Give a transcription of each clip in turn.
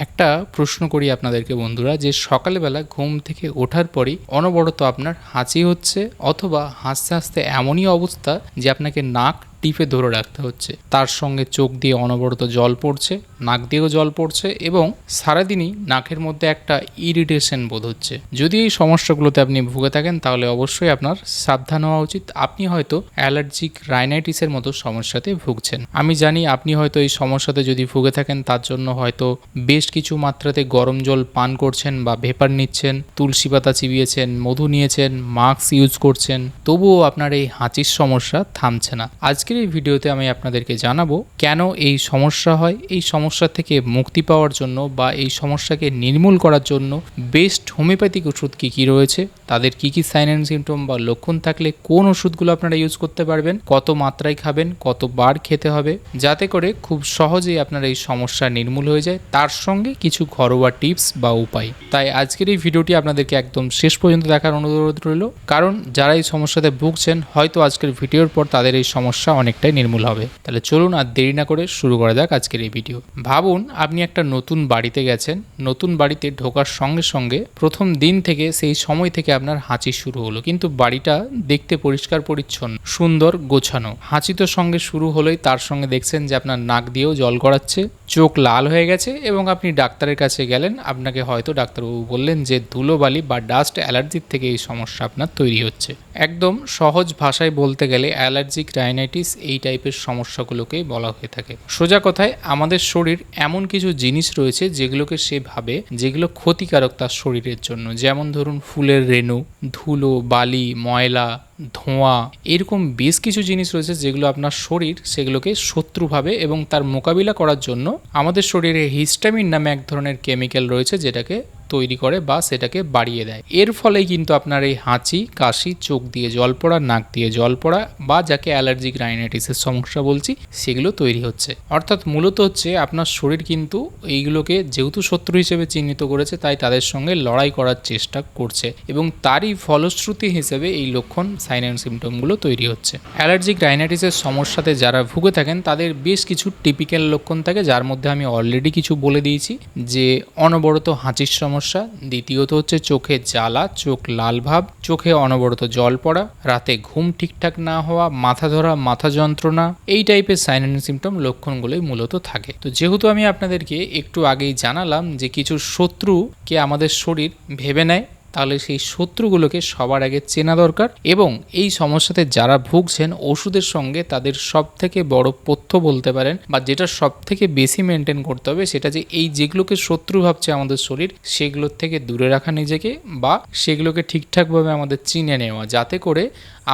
এক একটা প্রশ্ন করি আপনাদেরকে বন্ধুরা, যে সকালবেলা ঘুম থেকে ওঠার পরই অনবরত আপনার হাঁচি হচ্ছে অথবা হাসতে হাসতে এমনই অবস্থা যে আপনাকে নাক টিপে ধরে রাখতে হচ্ছে। তার সঙ্গে চোখ দিয়ে অনবরত জল পড়ছে, নাক দিয়েও জল পড়ছে এবং সারাদিনই নাকের মধ্যে একটা ইরিটেশন বোধ হচ্ছে। যদি এই সমস্যাগুলোতে আপনি ভুগে থাকেন, তাহলে অবশ্যই আপনার সাবধান হওয়া উচিত। আপনি হয়তো অ্যালার্জিক রাইনাইটিসের মতো সমস্যাতে ভুগছেন। আমি জানি আপনি হয়তো এই সমস্যাতে যদি ভুগে থাকেন, তার জন্য হয়তো বেশ কিছু মাত্রাতে গরম জল পান করছেন বা ভেপার নিচ্ছেন, তুলসী পাতা চিবিয়েছেন, মধু নিয়েছেন, মাস্ক ইউজ করছেন, তবুও আপনার এই হাঁচির সমস্যা থামছে না। আজকের এই ভিডিওতে আমি আপনাদেরকে জানাব, কেন এই সমস্যা হয়, এই সমস্যা থেকে মুক্তি পাওয়ার জন্য বা এই সমস্যাকে নির্মূল করার জন্য বেস্ট হোমিওপ্যাথিক ওষুধ কী কী রয়েছে, তাদের কী কী সাইন অ্যান্ড সিমটম বা লক্ষণ থাকলে কোন ওষুধগুলো আপনারা ইউজ করতে পারবেন, কত মাত্রায় খাবেন, কতবার খেতে হবে, যাতে করে খুব সহজেই আপনার এই সমস্যা নির্মূল হয়ে যায়, তার সঙ্গে কিছু ঘরোয়া টিপস বা উপায়। তাই আজকের এই ভিডিওটি আপনাদেরকে একদম শেষ পর্যন্ত দেখার অনুরোধ রইল। কারণ যারা এই সমস্যাতে ভুগছেন, হয়তো আজকের ভিডিওর পর তাদের এই সমস্যা অনেকটাই নির্মূল হবে। তাহলে চলুন আর দেরি না করে শুরু করা যাক আজকের এই ভিডিও। ভাবুন, আপনি একটা নতুন বাড়িতে গেছেন। নতুন বাড়িতে ঢোকার সঙ্গে সঙ্গে প্রথম দিন থেকে সেই সময় থেকে আপনার হাঁচি শুরু হলো। কিন্তু বাড়িটা দেখতে পরিষ্কার, পরিচ্ছন্ন, সুন্দর, গোছানো। হাঁচি তো সঙ্গে শুরু হলোই, তার সঙ্গে দেখছেন যে আপনার নাক দিয়েও জল গড়াচ্ছে, চোখ লাল হয়ে গেছে এবং আপনি ডাক্তারের কাছে গেলেন। আপনাকে হয়তো ডাক্তারবাবু বললেন যে, ধুলোবালি বা ডাস্ট অ্যালার্জির থেকে এই সমস্যা আপনার তৈরি হচ্ছে। একদম সহজ ভাষায় বলতে গেলে অ্যালার্জিক রাইনাইটিস এই টাইপের সমস্যাগুলোকেই বলা হয়ে থাকে। সোজা কথায়, আমাদের শরীর এমন কিছু জিনিস রয়েছে যেগুলোকে সে ভাবে যেগুলো ক্ষতিকারক তার শরীরের জন্য। যেমন ধরুন, ফুলের রেণু, ধুলো, বালি, ময়লা ধোঁয়া, এরকম বেশ কিছু জিনিস রয়েছে যেগুলো আপনার শরীর সেগুলোকে শত্রুভাবে এবং তার মোকাবিলা করার জন্য আমাদের শরীরে হিস্টামিন নামে এক ধরনের কেমিক্যাল রয়েছে যেটাকে তৈরি করে বা সেটাকে বাড়িয়ে দেয়। এর ফলেই কিন্তু আপনার এই হাঁচি, কাশি, চোখ দিয়ে জল পড়া, নাক দিয়ে জল পড়া বা যাকে অ্যালার্জিক রাইনাইটিসের সমস্যা বলছি, সেগুলো তৈরি হচ্ছে। অর্থাৎ মূলত হচ্ছে আপনার শরীর কিন্তু এইগুলোকে যেহেতু শত্রু হিসেবে চিহ্নিত করেছে, তাই তাদের সঙ্গে লড়াই করার চেষ্টা করছে এবং তারই ফলশ্রুতি হিসেবে এই লক্ষণ সাইন অ্যান্ড সিমটমগুলো তৈরি হচ্ছে। অ্যালার্জিক রাইনাইটিসের সমস্যাতে যারা ভুগে থাকেন, তাদের বেশ কিছু টিপিক্যাল লক্ষণ থাকে, যার মধ্যে আমি অলরেডি কিছু বলে দিয়েছি, যে অনবরত হাঁচির সমস্যা দ্বিতীয়ত হচ্ছে চোখে জ্বালা, চোখ লাল ভাব, চোখে অনবরত জল পড়া, রাতে ঘুম ঠিকঠাক না হওয়া, মাথা ধরা, মাথা যন্ত্রণা, এই টাইপের সাইন অ্যান্ড সিমটম লক্ষণগুলোই মূলত থাকে। তো যেহেতু আমি আপনাদেরকে একটু আগেই জানালাম যে কিছু শত্রুকে আমাদের শরীর ভেবে নেয় তাহলে সেই শত্রুগুলোকে সবার আগে চেনা দরকার এবং এই সমস্যাতে যারা ভুগছেন ওষুধের সঙ্গে তাদের সব থেকে বড় পথ্য বলতে পারেন বা যেটা সব থেকে বেশি মেনটেন করতে হবে সেটা যে এই যেগুলোকে শত্রু ভাবছে আমাদের শরীর, সেগুলোর থেকে দূরে রাখা নিজেকে বা সেগুলোকে ঠিকঠাকভাবে আমাদের চিনে নেওয়া, যাতে করে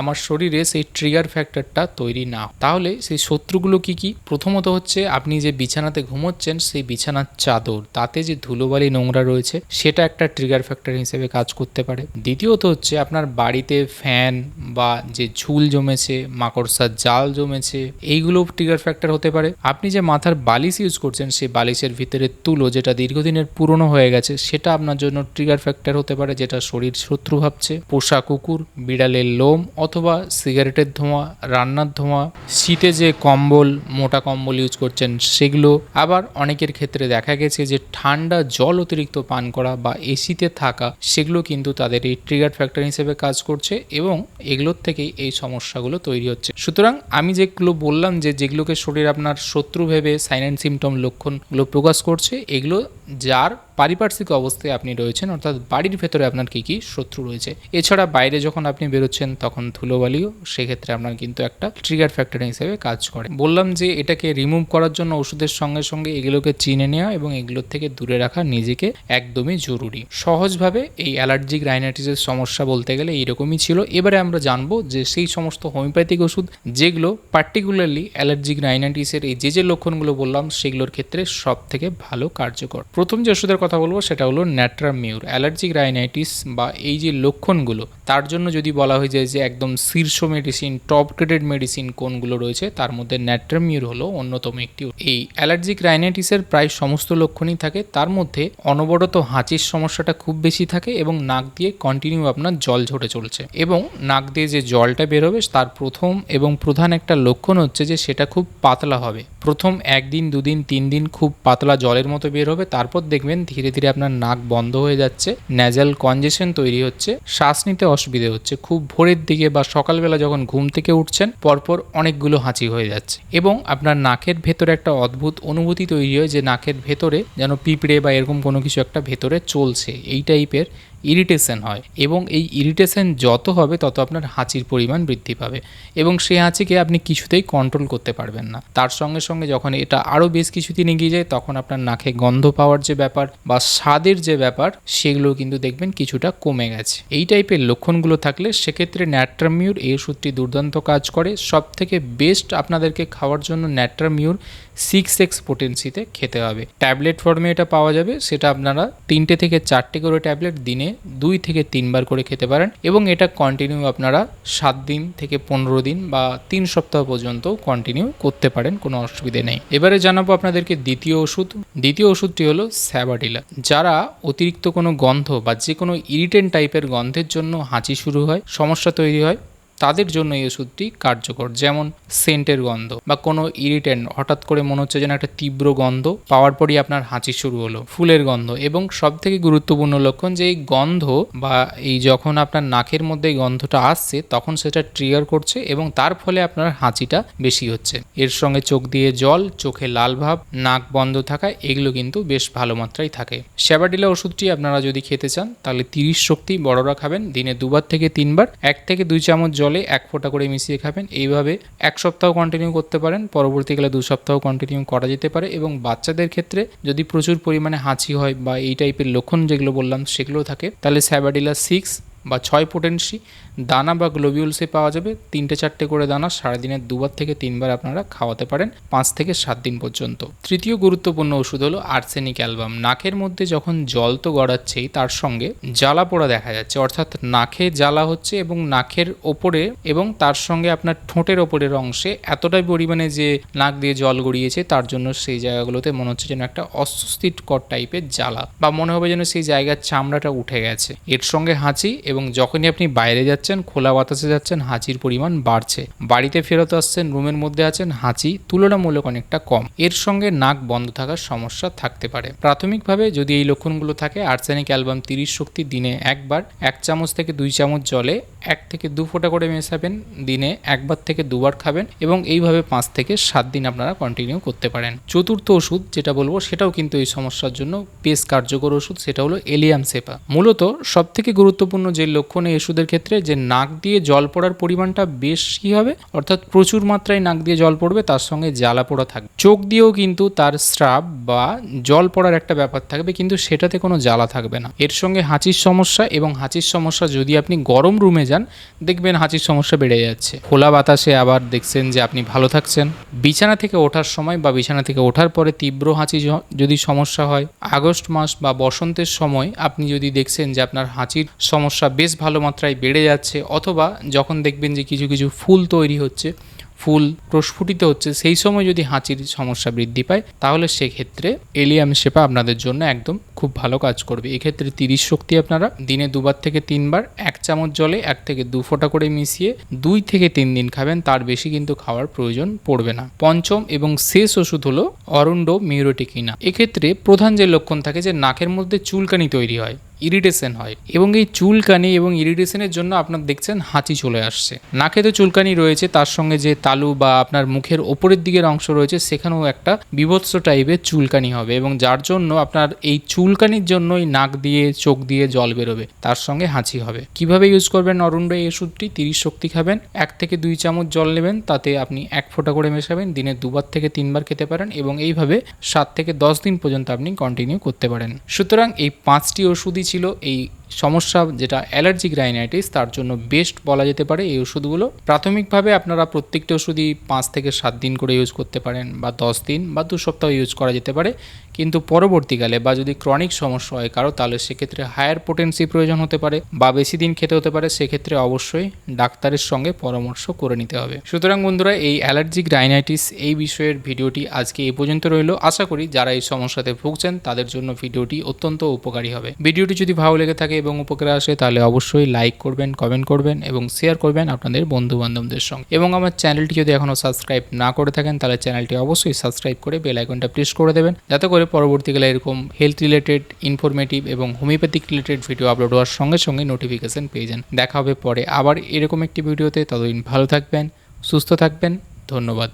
আমার শরীরে সেই ট্রিগার ফ্যাক্টরটা তৈরি না। তাহলে সেই শত্রুগুলো কি কি? প্রথমত হচ্ছে আপনি যে বিছানাতে ঘুমোচ্ছেন, সেই বিছানার চাদর। তাতে যে ধুলোবালি নোংরা রয়েছে, সেটা একটা ট্রিগার ফ্যাক্টর হিসেবে কাজ করতে পারে। দ্বিতীয়ত হচ্ছে আপনার বাড়িতে ফ্যান বা যে ঝুল জমেছে, মাকড়সার জাল জমেছে, এইগুলো ট্রিগার ফ্যাক্টর হতে পারে। আপনি যে মাথার বালিশ ইউজ করছেন, সেই বালিশের ভিতরে তুলো যেটা দীর্ঘদিনের পুরনো হয়ে গেছে, সেটা আপনার জন্য ট্রিগার ফ্যাক্টর হতে পারে, যেটা শরীর শত্রু ভাবছে। পোষা কুকুর, বিড়ালের লোম অথবা সিগারেটের ধোঁয়া, রান্নার ধোঁয়া, শীতে যে কম্বল, মোটা কম্বল ইউজ করছেন, সেগুলো আবার অনেকের ক্ষেত্রে দেখা গেছে যে ঠান্ডা জল অতিরিক্ত পান করা বা এসিতে থাকা, সেগুলো কিন্তু তাদের এই ট্রিগার ফ্যাক্টর হিসেবে কাজ করছে এবং এগুলোর থেকেই এই সমস্যাগুলো তৈরি হচ্ছে। সুতরাং আমি যেগুলো বললাম যে যেগুলোকে শরীর আপনার শত্রু ভেবে সাইন অ্যান্ড সিমটম লক্ষণগুলো প্রকাশ করছে, এগুলো যার পারিপার্শ্বিক অবস্থায় আপনি রয়েছেন, অর্থাৎ বাড়ির ভেতরে আপনার কী কী শত্রু রয়েছে? এছাড়া বাইরে যখন আপনি বেরোচ্ছেন, তখন ধুলোবালিও সেক্ষেত্রে আপনার কিন্তু একটা ট্রিগার ফ্যাক্টর হিসেবে কাজ করে। বললাম যে, এটাকে রিমুভ করার জন্য ওষুধের সঙ্গে সঙ্গে এগুলোকে চিনে নেওয়া এবং এগুলোর থেকে দূরে রাখা নিজেকে একদমই জরুরি। সহজভাবে এই অ্যালার্জিক রাইনাইটিসের সমস্যা বলতে গেলে এইরকমই ছিল। এবারে আমরা জানব যে, সেই সমস্ত হোমিওপ্যাথিক ওষুধ যেগুলো পার্টিকুলারলি অ্যালার্জিক রাইনাইটিসের এই যে যে লক্ষণগুলো বললাম, সেগুলোর ক্ষেত্রে সব থেকে ভালো কার্যকর। প্রথম যে ওষুধের কথা বলব, সেটা হলো ন্যাট্রামিউর অ্যালার্জিক রাইনাইটিস বা এই যে লক্ষণগুলো, তার জন্য যদি বলা হয়ে যায় যে একদম শীর্ষ মেডিসিন টপ গ্রেডেড মেডিসিন কোনগুলো রয়েছে, তার মধ্যে ন্যাট্রামিউর হলো অন্যতম একটি। এই অ্যালার্জিক রাইনাইটিসের প্রায় সমস্ত লক্ষণই থাকে, তার মধ্যে অনবরত হাঁচির সমস্যাটা খুব বেশি থাকে এবং নাক দিয়ে কন্টিনিউ আপনার জল ঝরে চলছে। এবং নাক দিয়ে যে জলটা বেরোবে, তার প্রথম এবং প্রধান একটা লক্ষণ হচ্ছে যে সেটা খুব পাতলা হবে। প্রথম একদিন, দুদিন, তিন দিন খুব পাতলা জলের মতো বের হবে, তারপর দেখবেন ধীরে ধীরে আপনার নাক বন্ধ হয়ে যাচ্ছে ন্যাজাল কনজেশন তৈরি হচ্ছে, শ্বাস নিতে অসুবিধে হচ্ছে। খুব ভোরের দিকে বা সকালবেলা যখন ঘুম থেকে উঠছেন, পরপর অনেকগুলো হাঁচি হয়ে যাচ্ছে। এবং আপনার নাকের ভেতরে একটা অদ্ভুত অনুভূতি তৈরি হয় যে, নাকের ভেতরে যেন পিঁপড়ে বা এরকম কোনো কিছু একটা ভেতরে চলছে। এই টাইপের ইরিটেশন হয় এবং এই ইরিটেশন যত হবে তত আপনার হাঁচির পরিমাণ বৃদ্ধি পাবে এবং সেই হাঁচিকে আপনি কিছুতেই কন্ট্রোল করতে পারবেন না। তার সঙ্গে সঙ্গে যখন এটা আরও বেশ কিছুদিন এগিয়ে যায়, তখন আপনার নাকে গন্ধ পাওয়ার যে ব্যাপার বা স্বাদের যে ব্যাপার, সেগুলো কিন্তু দেখবেন কিছুটা কমে গেছে। এই টাইপের লক্ষণগুলো থাকলে সেক্ষেত্রে ন্যাট্রামিউর এই ওষুধটি দুর্দান্ত কাজ করে। সব থেকে বেস্ট আপনাদেরকে খাওয়ার জন্য ন্যাট্রামিউর সিক্স এক্স পোটেন্সিতে খেতে হবে। ট্যাবলেট ফর্মে এটা পাওয়া যাবে, সেটা আপনারা তিনটে থেকে চারটে করে ট্যাবলেট দিনে দুই থেকে তিনবার করে খেতে পারেন এবং এটা কন্টিনিউ আপনারা সাত দিন থেকে পনেরো দিন বা তিন সপ্তাহ পর্যন্ত কন্টিনিউ করতে পারেন, কোনো অসুবিধে নেই। এবারে জানাব আপনাদেরকে দ্বিতীয় ওষুধ। দ্বিতীয় ওষুধটি হলো স্যাবাডিলা যারা অতিরিক্ত কোনো গন্ধ বা যে কোনো ইরিটেন্ট টাইপের গন্ধের জন্য হাঁচি শুরু হয়, সমস্যা তৈরি হয় তাদের জন্য এই ওষুধটি কার্যকর, যেমন সেন্টের গন্ধ বা কোনো ইরিটেন্ট, হঠাৎ করে মনে হচ্ছে যেন একটা তীব্র গন্ধ পাওয়ার পরই আপনার হাঁচি শুরু হলো, ফুলের গন্ধ এবং সব থেকে গুরুত্বপূর্ণ লক্ষণ যে এই গন্ধ বা এই যখন আপনার নাকের মধ্যে এই গন্ধটা আসছে, তখন সেটা ট্রিগার করছে এবং তার ফলে আপনার হাঁচিটা বেশি হচ্ছে। এর সঙ্গে চোখ দিয়ে জল, চোখে লাল ভাব, নাক বন্ধ থাকা, এগুলো কিন্তু বেশ ভালো মাত্রায় থাকে। শ্যাবাডিলা ওষুধটি আপনারা যদি খেতে চান, তাহলে তিরিশ শক্তি বড়রা খাবেন, দিনে দুবার থেকে তিনবার, এক থেকে দুই চামচ জলে এক ফোঁটা করে মিশিয়ে খাবেন। এইভাবে এক সপ্তাহ কন্টিনিউ করতে পারেন। পরবর্তীকালে দু সপ্তাহ কন্টিনিউ করা যেতে পারে এবং বাচ্চাদের ক্ষেত্রে যদি প্রচুর পরিমাণে হাঁচি হয় বা এই টাইপের লক্ষণ যেগুলো বললাম সেগুলো থাকে, তাহলে স্যাবাডিলা সিক্স বা ছয় পোটেন্সি দানা বা গ্লোবিউলসে পাওয়া যাবে। তিনটে চারটে করে দানা সারাদিনের দুবার থেকে তিনবার আপনারা খাওয়াতে পারেন, পাঁচ থেকে সাত দিন পর্যন্ত। তৃতীয় গুরুত্বপূর্ণ ওষুধ হলো আর্সেনিক অ্যালবাম নাকের মধ্যে যখন জল তো গড়াচ্ছেই, তার সঙ্গে জ্বালা পোড়া দেখা যাচ্ছে। অর্থাৎ নাকে জ্বালা হচ্ছে এবং নাকের ওপরে এবং তার সঙ্গে আপনার ঠোঁটের ওপরের অংশে এতটাই পরিমাণে যে নাক দিয়ে জল গড়িয়েছে, তার জন্য সেই জায়গাগুলোতে মনে হচ্ছে যেন একটা অস্বস্তিকর টাইপের জ্বালা বা মনে হবে যেন সেই জায়গার চামড়াটা উঠে গেছে। এর সঙ্গে হাঁচি এবং যখনই আপনি বাইরে যাচ্ছেন, খোলা বাতাসে যাচ্ছেন, হাঁচির পরিমাণ বাড়ছে। বাড়িতে ফেরত আসছেন, রুমের মধ্যে আছেন, হাঁচি তুলনামূলক অনেকটা কম। এর সঙ্গে নাক বন্ধ থাকার সমস্যা থাকতে পারে। প্রাথমিকভাবে যদি এই লক্ষণগুলো থাকে, আর্সেনিক অ্যালবাম তিরিশ শক্তি দিনে একবার, এক চামচ থেকে দুই চামচ জলে এক থেকে দু ফোঁটা করে মেশাবেন, দিনে একবার থেকে দুবার খাবেন এবং এইভাবে পাঁচ থেকে সাত দিন আপনারা কন্টিনিউ করতে পারেন। চতুর্থ ওষুধ যেটা বলব, সেটাও কিন্তু এই সমস্যার জন্য বেশ কার্যকর ওষুধ, সেটা হলো এলিয়াম সেপা। মূলত সবথেকে গুরুত্বপূর্ণ যে লক্ষণ এই ওষুধের ক্ষেত্রে যে নাক দিয়ে জল পড়ার পরিমাণটা বেশি হবে, অর্থাৎ প্রচুর মাত্রায় নাক দিয়ে জল পড়বে, তার সঙ্গে জ্বালা পোড়া থাকবে। চোখ দিয়েও কিন্তু তার স্রাব বা জল পড়ার একটা ব্যাপার থাকবে, কিন্তু সেটাতে কোনো জ্বালা থাকবে না। এর সঙ্গে হাঁচির সমস্যা এবং হাঁচির সমস্যা যদি আপনি গরম রুমে যান, দেখবেন হাঁচির সমস্যা বেড়ে যাচ্ছে। খোলা বাতাসে আবার দেখছেন যে আপনি ভালো থাকছেন। বিছানা থেকে ওঠার সময় বা বিছানা থেকে ওঠার পরে তীব্র হাঁচি যদি সমস্যা হয়, আগস্ট মাস বা বসন্তের সময় আপনি যদি দেখছেন যে আপনার হাঁচির সমস্যা বেশ ভালো মাত্রায় বেড়ে যাচ্ছে, অথবা যখন দেখবেন যে কিছু কিছু ফুল তৈরি হচ্ছে, ফুল প্রস্ফুটিত হচ্ছে, সেই সময় যদি হাঁচির সমস্যা বৃদ্ধি পায়, তাহলে সেক্ষেত্রে এলিয়াম সেপা আপনাদের জন্য একদম খুব ভালো কাজ করবে। এক্ষেত্রে তিরিশ শক্তি আপনারা দিনে দুবার থেকে তিনবার এক চামচ জলে এক থেকে দু ফোঁটা করে মিশিয়ে দুই থেকে তিন দিন খাবেন, তার বেশি কিন্তু খাওয়ার প্রয়োজন পড়বে না। পঞ্চম এবং শেষ ওষুধ হলো অরুন্ডো মিউরোটিকিনা। এক্ষেত্রে প্রধান যে লক্ষণ থাকে যে নাকের মধ্যে চুলকানি তৈরি হয় ইরিটেশন হয় এবং এই চুলকানি এবং ইরিটেশনের জন্য আপনার দেখছেন হাঁচি চলে আসছে। নাকে তো চুলকানি রয়েছে তার সঙ্গে যে তালু বা আপনার মুখের ওপরের দিকের অংশ রয়েছে সেখানেও একটা বিভৎস টাইপের চুলকানি হবে এবং যার জন্য আপনার এই চুলকানির জন্যই নাক দিয়ে, চোখ দিয়ে জল বেরোবে, তার সঙ্গে হাঁচি হবে। কীভাবে ইউজ করবেন অরুণ্ড এই ওষুধটি? তিরিশ শক্তি খাবেন, এক থেকে দুই চামচ জল নেবেন, তাতে আপনি এক ফোঁটা করে মেশাবেন, দিনে দুবার থেকে তিনবার খেতে পারেন এবং এইভাবে সাত থেকে দশ দিন পর্যন্ত আপনি কন্টিনিউ করতে পারেন। সুতরাং এই পাঁচটি ওষুধই ছিল এই সমস্যা যেটা অ্যালার্জিক রাইনাইটিস, তার জন্য বেস্ট বলা যেতে পারে এই ওষুধগুলো। প্রাথমিকভাবে আপনারা প্রত্যেকটা ওষুধই পাঁচ থেকে সাত দিন করে ইউজ করতে পারেন বা দশ দিন বা দু সপ্তাহ ইউজ করা যেতে পারে। কিন্তু পরবর্তীকালে বা যদি ক্রনিক সমস্যা হয় কারও, তাহলে সেক্ষেত্রে হায়ার পোটেন্সি প্রয়োজন হতে পারে বা বেশি দিন খেতে হতে পারে। সেক্ষেত্রে অবশ্যই ডাক্তারের সঙ্গে পরামর্শ করে নিতে হবে। সুতরাং বন্ধুরা, এই অ্যালার্জিক রাইনাইটিস এই বিষয়ের ভিডিওটি আজকে এই পর্যন্ত রইল। আশা করি যারা এই সমস্যাতে ভুগছেন, তাদের জন্য ভিডিওটি অত্যন্ত উপকারী হবে। ভিডিওটি যদি ভালো লেগে থাকে এবং উপকারে আসে, তাহলে অবশ্যই লাইক করবেন কমেন্ট করবেন এবং শেয়ার করবেন আপনাদের বন্ধু বান্ধবদের সঙ্গে। এবং আমার চ্যানেলটি যদি এখনও সাবস্ক্রাইব না করে থাকেন, তাহলে চ্যানেলটি অবশ্যই সাবস্ক্রাইব করে বেল আইকনটা প্রেস করে দেবেন, যাতে করে পরবর্তীকালে এরকম হেলথ রিলেটেড ইনফরমেটিভ এবং হোমিওপ্যাথিক রিলেটেড ভিডিও আপলোড হওয়ার সঙ্গে সঙ্গে নোটিফিকেশন পেয়ে যান। দেখা হবে পরে আবার এরকম একটি ভিডিওতে ততদিন ভালো থাকবেন, সুস্থ থাকবেন, ধন্যবাদ।